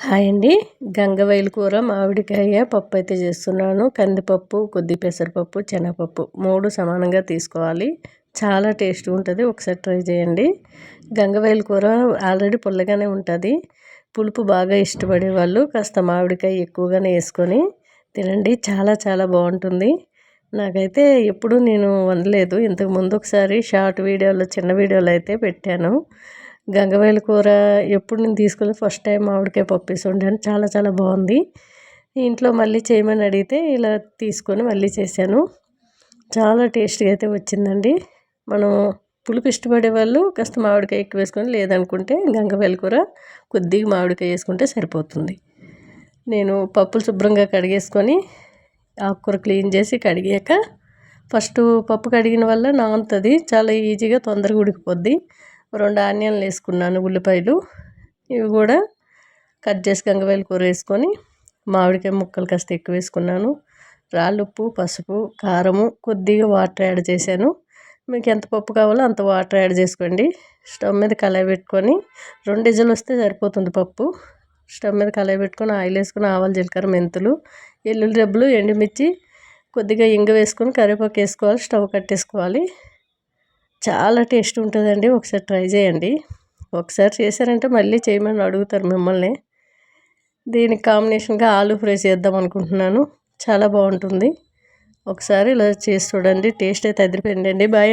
Hi అండి. గంగవైలు కూర మామిడికాయ పప్పు అయితే చేస్తున్నాను. కందిపప్పు కొద్ది పెసరపప్పు శనగపప్పు మూడు సమానంగా తీసుకోవాలి. చాలా టేస్ట్ ఉంటుంది. ఒకసారి ట్రై చేయండి. గంగవైలు కూర ఆల్రెడీ పుల్లగానే ఉంటుంది. పులుపు బాగా ఇష్టపడే వాళ్ళు కాస్త మామిడికాయ ఎక్కువగానే వేసుకొని తినండి. చాలా చాలా బాగుంటుంది. నాకైతే ఎప్పుడు నేను వండలేదు. ఇంతకు ముందు ఒకసారి షార్ట్ వీడియోలో చిన్న వీడియోలో అయితే పెట్టాను. గంగవేల కూర ఎప్పుడు నేను తీసుకుని ఫస్ట్ టైం మామిడికాయ పప్పు వేసి వండాను. చాలా చాలా బాగుంది. ఇంట్లో మళ్ళీ చేయమని అడిగితే ఇలా తీసుకొని మళ్ళీ చేశాను. చాలా టేస్ట్గా అయితే వచ్చిందండి. మనం పులుపు ఇష్టపడే వాళ్ళు కాస్త మామిడికాయ ఎక్కువ వేసుకొని లేదనుకుంటే గంగవేల కూర కొద్దిగా మామిడికాయ వేసుకుంటే సరిపోతుంది. నేను పప్పులు శుభ్రంగా కడిగేసుకొని ఆకుకూర క్లీన్ చేసి కడిగాక ఫస్ట్ పప్పు కడిగిన వల్ల నాంతది చాలా ఈజీగా తొందరగా ఉడికిపోద్ది. రెండు ఆనియన్లు వేసుకున్నాను ఉల్లిపాయలు. ఇవి కూడా కట్ చేసి గంగవేలు కూర వేసుకొని మామిడికాయ ముక్కలు కాస్త ఎక్కువ వేసుకున్నాను. రాళ్ళు ఉప్పు పసుపు కారము కొద్దిగా వాటర్ యాడ్ చేశాను. మీకు ఎంత పప్పు కావాలో అంత వాటర్ యాడ్ చేసుకోండి. స్టవ్ మీద కళాయి పెట్టుకొని రెండు ఇజలు వస్తే సరిపోతుంది పప్పు. స్టవ్ మీద కళాయి పెట్టుకొని ఆయిల్ వేసుకొని ఆవాలు జీలకర్ర మెంతులు ఎల్లుల్లి రెబ్బలు ఎండుమిర్చి కొద్దిగా ఇంగ వేసుకొని కరివేపాకు వేసుకోవాలి స్టవ్ కట్టేసుకోవాలి. చాలా టేస్ట్ ఉంటుందండి. ఒకసారి ట్రై చేయండి. ఒకసారి చేశారంటే మళ్ళీ చేయమని అడుగుతారు మిమ్మల్ని. దీనికి కాంబినేషన్గా ఆలు ఫ్రై చేద్దాం అనుకుంటున్నాను. చాలా బాగుంటుంది. ఒకసారి ఇలా చేసి చూడండి. టేస్ట్ అయితే అదిరిపోయిందండి. బాయ్.